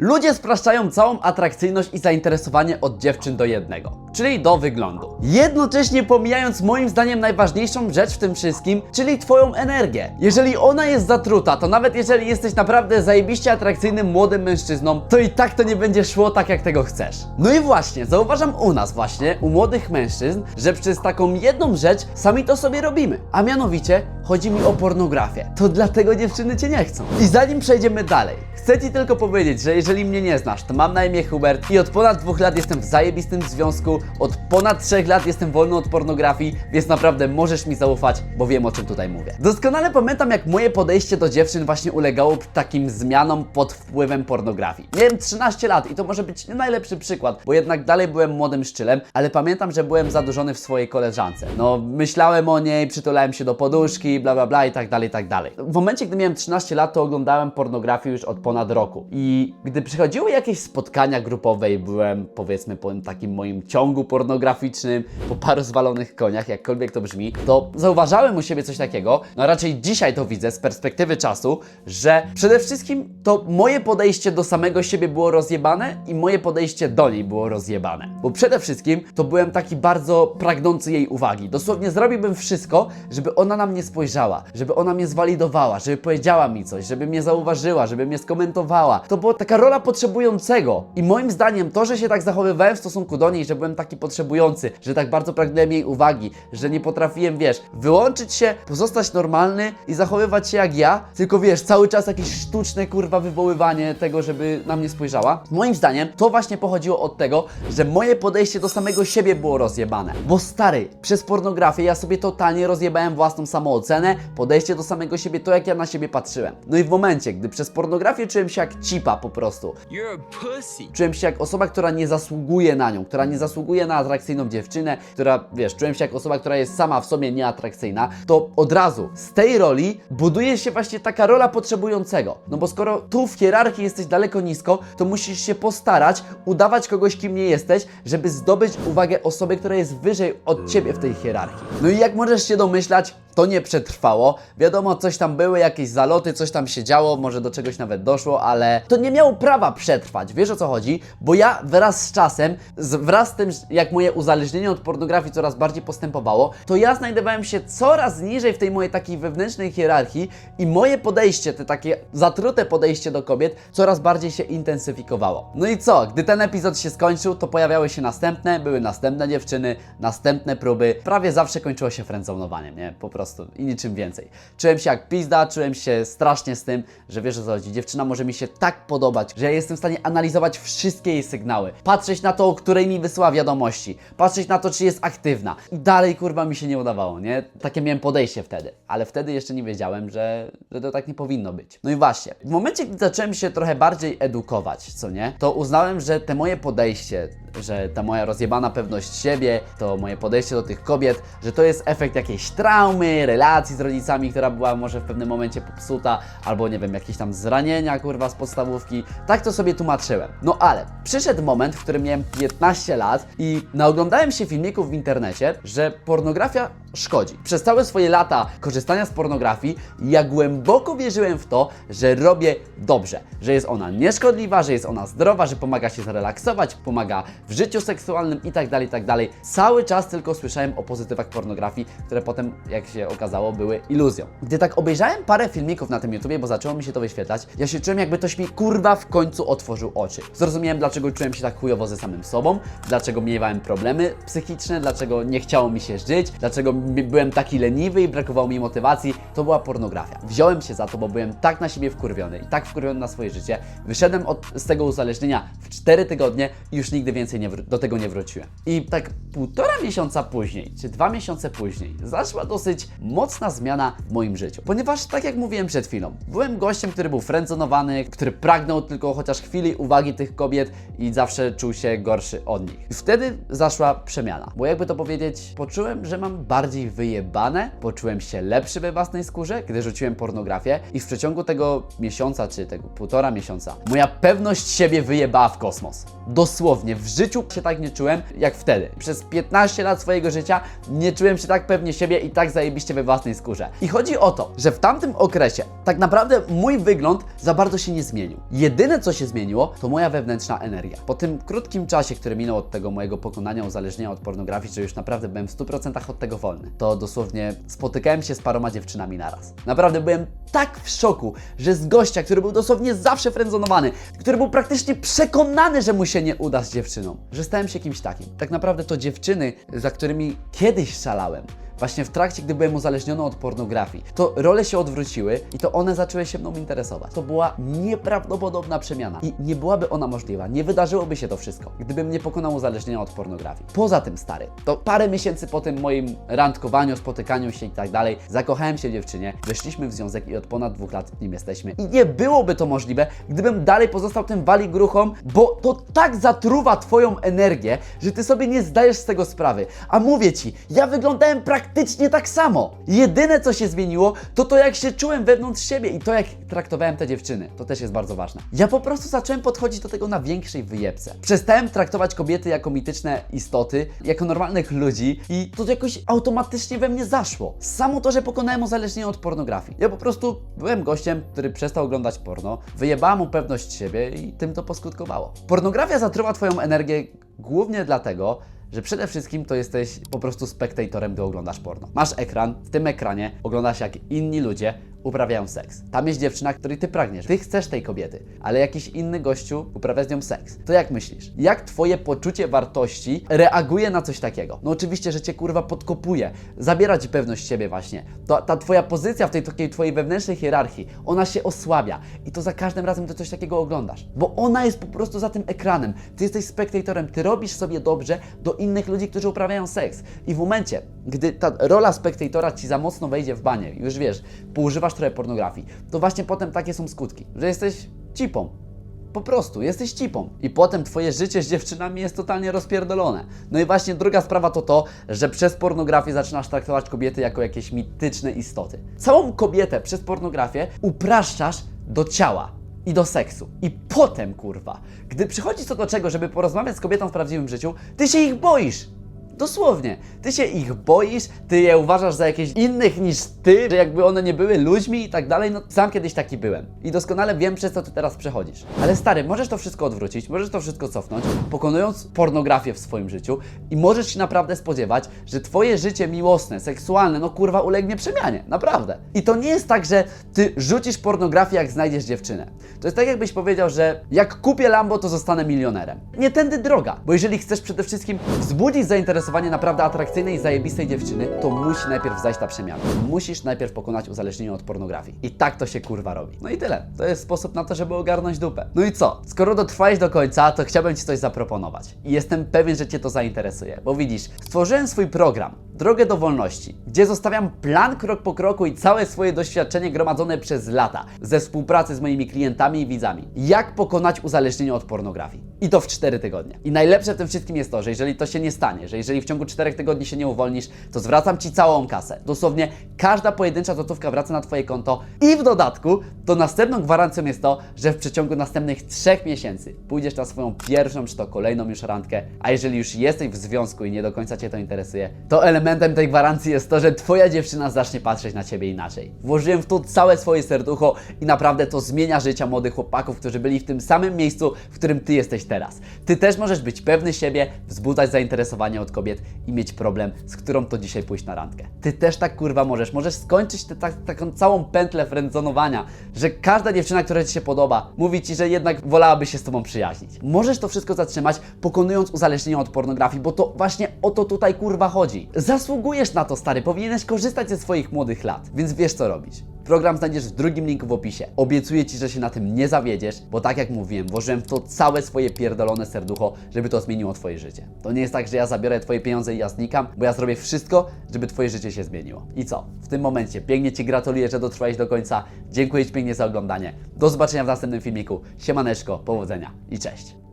Ludzie spraszczają całą atrakcyjność i zainteresowanie od dziewczyn do jednego, czyli do wyglądu. Jednocześnie pomijając moim zdaniem najważniejszą rzecz w tym wszystkim, czyli twoją energię. Jeżeli ona jest zatruta, to nawet jeżeli jesteś naprawdę zajebiście atrakcyjnym młodym mężczyzną, to i tak to nie będzie szło tak jak tego chcesz. No i właśnie, zauważam u nas właśnie, u młodych mężczyzn, że przez taką jedną rzecz sami to sobie robimy. A mianowicie chodzi mi o pornografię. To dlatego dziewczyny cię nie chcą. I zanim przejdziemy dalej, chcę ci tylko powiedzieć, że jeżeli mnie nie znasz, to mam na imię Hubert i od ponad dwóch lat jestem w zajebistym związku, od ponad trzech lat jestem wolny od pornografii, więc naprawdę możesz mi zaufać, bo wiem o czym tutaj mówię. Doskonale pamiętam, jak moje podejście do dziewczyn właśnie ulegało takim zmianom pod wpływem pornografii. Miałem 13 lat i to może być nie najlepszy przykład, bo jednak dalej byłem młodym szczylem, ale pamiętam, że byłem zadurzony w swojej koleżance. No, myślałem o niej, przytulałem się do poduszki, bla bla bla i tak dalej, i tak dalej. W momencie, gdy miałem 13 lat, to oglądałem pornografię już od ponad roku. I gdy przychodziły jakieś spotkania grupowe i byłem, powiedzmy, po takim moim ciągu pornograficznym, po paru zwalonych koniach, jakkolwiek to brzmi, to zauważałem u siebie coś takiego, no raczej dzisiaj to widzę z perspektywy czasu, że przede wszystkim to moje podejście do samego siebie było rozjebane i moje podejście do niej było rozjebane. Bo przede wszystkim to byłem taki bardzo pragnący jej uwagi. Dosłownie zrobiłbym wszystko, żeby ona na mnie spojrzała, żeby ona mnie zwalidowała, żeby powiedziała mi coś, żeby mnie zauważyła, żeby mnie skomentowała. To była taka rola potrzebującego. I moim zdaniem to, że się tak zachowywałem w stosunku do niej, że byłem taki potrzebujący, że tak bardzo pragnąłem jej uwagi, że nie potrafiłem, wiesz, wyłączyć się, pozostać normalny i zachowywać się jak ja, tylko wiesz, cały czas jakieś sztuczne kurwa wywoływanie tego, żeby na mnie spojrzała. Moim zdaniem to właśnie pochodziło od tego, że moje podejście do samego siebie było rozjebane. Bo stary, przez pornografię ja sobie totalnie rozjebałem własną samoocenę, podejście do samego siebie, to jak ja na siebie patrzyłem. No i w momencie, gdy przez pornografię czułem się jak cipa po prostu. Czułem się jak osoba, która nie zasługuje na nią, która nie zasługuje na atrakcyjną dziewczynę, która, wiesz, czułem się jak osoba, która jest sama w sobie nieatrakcyjna, to od razu z tej roli buduje się właśnie taka rola potrzebującego. No bo skoro tu w hierarchii jesteś daleko nisko, to musisz się postarać, udawać kogoś, kim nie jesteś, żeby zdobyć uwagę osoby, która jest wyżej od ciebie w tej hierarchii. No i jak możesz się domyślać, to nie przetrwało. Wiadomo, coś tam były, jakieś zaloty, coś tam się działo, może do czegoś nawet doszło, ale to nie miało prawa przetrwać. Wiesz o co chodzi? Bo ja wraz z czasem, wraz z tym, jak moje uzależnienie od pornografii coraz bardziej postępowało, to ja znajdowałem się coraz niżej w tej mojej takiej wewnętrznej hierarchii i moje podejście, te takie zatrute podejście do kobiet, coraz bardziej się intensyfikowało. No i co? Gdy ten epizod się skończył, to pojawiały się następne, były następne dziewczyny, następne próby. Prawie zawsze kończyło się friendzonowaniem, nie? Po prostu i niczym więcej. Czułem się jak pizda, czułem się strasznie z tym, że wiesz o co chodzi. Dziewczyna może mi się tak podobać, że ja jestem w stanie analizować wszystkie jej sygnały, patrzeć na to, o której mi wysyła wiadomości, patrzeć na to, czy jest aktywna. I dalej kurwa mi się nie udawało, nie? Takie miałem podejście wtedy, ale wtedy jeszcze nie wiedziałem, że, że to tak nie powinno być. No i właśnie, w momencie, gdy zacząłem się trochę bardziej edukować, co nie, to uznałem, że te moje podejście, że ta moja rozjebana pewność siebie, to moje podejście do tych kobiet, że to jest efekt jakiejś traumy, relacji z rodzicami, która była może w pewnym momencie popsuta, albo nie wiem, jakieś tam zranienia, kurwa, z podstawówki. Tak to sobie tłumaczyłem. No ale przyszedł moment, w którym miałem 15 lat i naoglądałem się filmików w internecie, że pornografia szkodzi. Przez całe swoje lata korzystania z pornografii ja głęboko wierzyłem w to, że robię dobrze, że jest ona nieszkodliwa, że jest ona zdrowa, że pomaga się zrelaksować, pomaga w życiu seksualnym i tak dalej, tak dalej. Cały czas tylko słyszałem o pozytywach pornografii, które potem, jak się okazało, były iluzją. Gdy tak obejrzałem parę filmików na tym YouTubie, bo zaczęło mi się to wyświetlać, ja się czułem jakby ktoś mi kurwa w końcu otworzył oczy. Zrozumiałem, dlaczego czułem się tak chujowo ze samym sobą, dlaczego miewałem problemy psychiczne, dlaczego nie chciało mi się żyć, dlaczego byłem taki leniwy i brakowało mi motywacji. To była pornografia. Wziąłem się za to, bo byłem tak na siebie wkurwiony i tak wkurwiony na swoje życie. Wyszedłem od, z tego uzależnienia w 4 tygodnie i już nigdy więcej nie do tego nie wróciłem. I tak półtora miesiąca później, czy dwa miesiące później, zaszła dosyć mocna zmiana w moim życiu. Ponieważ, tak jak mówiłem przed chwilą, byłem gościem, który był frędzonowany, który pragnął tylko chociaż chwili uwagi tych kobiet i zawsze czuł się gorszy od nich. I wtedy zaszła przemiana. Bo jakby to powiedzieć, poczułem, że mam bardziej wyjebane, poczułem się lepszy we własnej skórze, gdy rzuciłem pornografię i w przeciągu tego miesiąca, czy tego półtora miesiąca, moja pewność siebie wyjebała w kosmos. Dosłownie, w życiu się tak nie czułem jak wtedy. Przez 15 lat swojego życia nie czułem się tak pewnie siebie i tak zajebiście we własnej skórze. I chodzi o to, że w tamtym okresie tak naprawdę mój wygląd za bardzo się nie zmienił. Jedyne co się zmieniło, to moja wewnętrzna energia. Po tym krótkim czasie, który minął od tego mojego pokonania uzależnienia od pornografii, że już naprawdę byłem w 100% od tego wolny, to dosłownie spotykałem się z paroma dziewczynami naraz. Naprawdę byłem tak w szoku, że z gościa, który był dosłownie zawsze frędzonowany, który był praktycznie przekonany, że mu się nie uda z dziewczyną, że stałem się kimś takim. Tak naprawdę to dziewczyny, za którymi kiedyś szalałem, właśnie w trakcie, gdy byłem uzależniony od pornografii, to role się odwróciły i to one zaczęły się mną interesować. To była nieprawdopodobna przemiana i nie byłaby ona możliwa, nie wydarzyłoby się to wszystko, gdybym nie pokonał uzależnienia od pornografii. Poza tym, stary, to parę miesięcy po tym moim randkowaniu, spotykaniu się i tak dalej, zakochałem się dziewczynie, weszliśmy w związek i od ponad dwóch lat nim jesteśmy. I nie byłoby to możliwe, gdybym dalej pozostał tym wali gruchą, bo to tak zatruwa Twoją energię, że Ty sobie nie zdajesz z tego sprawy. A mówię Ci, ja wyglądałem praktycznie tak samo. Jedyne co się zmieniło, to to jak się czułem wewnątrz siebie i to jak traktowałem te dziewczyny. To też jest bardzo ważne. Ja po prostu zacząłem podchodzić do tego na większej wyjebce. Przestałem traktować kobiety jako mityczne istoty, jako normalnych ludzi i to jakoś automatycznie we mnie zaszło. Samo to, że pokonałem uzależnienie od pornografii. Ja po prostu byłem gościem, który przestał oglądać porno, wyjebała mu pewność siebie i tym to poskutkowało. Pornografia zatruwa Twoją energię głównie dlatego, że przede wszystkim to jesteś po prostu spektatorem, gdy oglądasz porno. Masz ekran, w tym ekranie oglądasz jak inni ludzie uprawiają seks. Tam jest dziewczyna, której ty pragniesz. Ty chcesz tej kobiety, ale jakiś inny gościu uprawia z nią seks. To jak myślisz? Jak twoje poczucie wartości reaguje na coś takiego? No oczywiście, że cię kurwa podkopuje, zabiera ci pewność siebie właśnie. To, ta twoja pozycja w tej takiej twojej wewnętrznej hierarchii, ona się osłabia i to za każdym razem, gdy coś takiego oglądasz. Bo ona jest po prostu za tym ekranem. Ty jesteś spektatorem, ty robisz sobie dobrze do innych ludzi, którzy uprawiają seks. I w momencie, gdy ta rola spektatora ci za mocno wejdzie w banie, już wiesz, poużywasz trochę pornografii, to właśnie potem takie są skutki, że jesteś cipą. Po prostu, jesteś cipą. I potem twoje życie z dziewczynami jest totalnie rozpierdolone. No i właśnie druga sprawa to to, że przez pornografię zaczynasz traktować kobiety jako jakieś mityczne istoty. Całą kobietę przez pornografię upraszczasz do ciała i do seksu. I potem, kurwa, gdy przychodzi co do czego, żeby porozmawiać z kobietą w prawdziwym życiu, ty się ich boisz. Dosłownie. Ty się ich boisz, ty je uważasz za jakieś innych niż ty, że jakby one nie były ludźmi i tak dalej. No sam kiedyś taki byłem. I doskonale wiem, przez co ty teraz przechodzisz. Ale stary, możesz to wszystko odwrócić, możesz to wszystko cofnąć, pokonując pornografię w swoim życiu i możesz się naprawdę spodziewać, że twoje życie miłosne, seksualne, no kurwa, ulegnie przemianie. Naprawdę. I to nie jest tak, że ty rzucisz pornografię, jak znajdziesz dziewczynę. To jest tak, jakbyś powiedział, że jak kupię Lambo, to zostanę milionerem. Nie tędy droga, bo jeżeli chcesz przede wszystkim wzbudzić zainteresowanie naprawdę atrakcyjnej i zajebistej dziewczyny, to musi najpierw zajść ta przemiana. Musisz najpierw pokonać uzależnienie od pornografii. I tak to się kurwa robi. No i tyle. To jest sposób na to, żeby ogarnąć dupę. No i co? Skoro dotrwałeś do końca, to chciałbym Ci coś zaproponować. I jestem pewien, że Cię to zainteresuje. Bo widzisz, stworzyłem swój program, Drogę do Wolności, gdzie zostawiam plan krok po kroku i całe swoje doświadczenie gromadzone przez lata ze współpracy z moimi klientami i widzami. Jak pokonać uzależnienie od pornografii. I to w 4 tygodnie. I najlepsze w tym wszystkim jest to, że jeżeli to się nie stanie, że jeżeli w ciągu 4 tygodni się nie uwolnisz, to zwracam Ci całą kasę. Dosłownie każda pojedyncza złotówka wraca na Twoje konto i w dodatku to następną gwarancją jest to, że w przeciągu następnych 3 miesięcy pójdziesz na swoją pierwszą czy to kolejną już randkę, a jeżeli już jesteś w związku i nie do końca Cię to interesuje, to elementem tej gwarancji jest to, że Twoja dziewczyna zacznie patrzeć na Ciebie inaczej. Włożyłem w to całe swoje serducho i naprawdę to zmienia życia młodych chłopaków, którzy byli w tym samym miejscu, w którym Ty jesteś teraz. Ty też możesz być pewny siebie, wzbudzać zainteresowanie od kobiet i mieć problem, z którą to dzisiaj pójść na randkę. Ty też tak kurwa możesz. Możesz skończyć tę tak, taką całą pętlę frędzonowania, że każda dziewczyna, która Ci się podoba, mówi Ci, że jednak wolałaby się z Tobą przyjaźnić. Możesz to wszystko zatrzymać, pokonując uzależnienie od pornografii, bo to właśnie o to tutaj kurwa chodzi. Zasługujesz na to, stary, powinieneś korzystać ze swoich młodych lat, więc wiesz co robić. Program znajdziesz w drugim linku w opisie. Obiecuję Ci, że się na tym nie zawiedziesz, bo tak jak mówiłem, włożyłem w to całe swoje pierdolone serducho, żeby to zmieniło Twoje życie. To nie jest tak, że ja zabiorę Twoje pieniądze i ja znikam, bo ja zrobię wszystko, żeby Twoje życie się zmieniło. I co? W tym momencie pięknie Ci gratuluję, że dotrwałeś do końca. Dziękuję Ci pięknie za oglądanie. Do zobaczenia w następnym filmiku. Siemaneczko, powodzenia i cześć.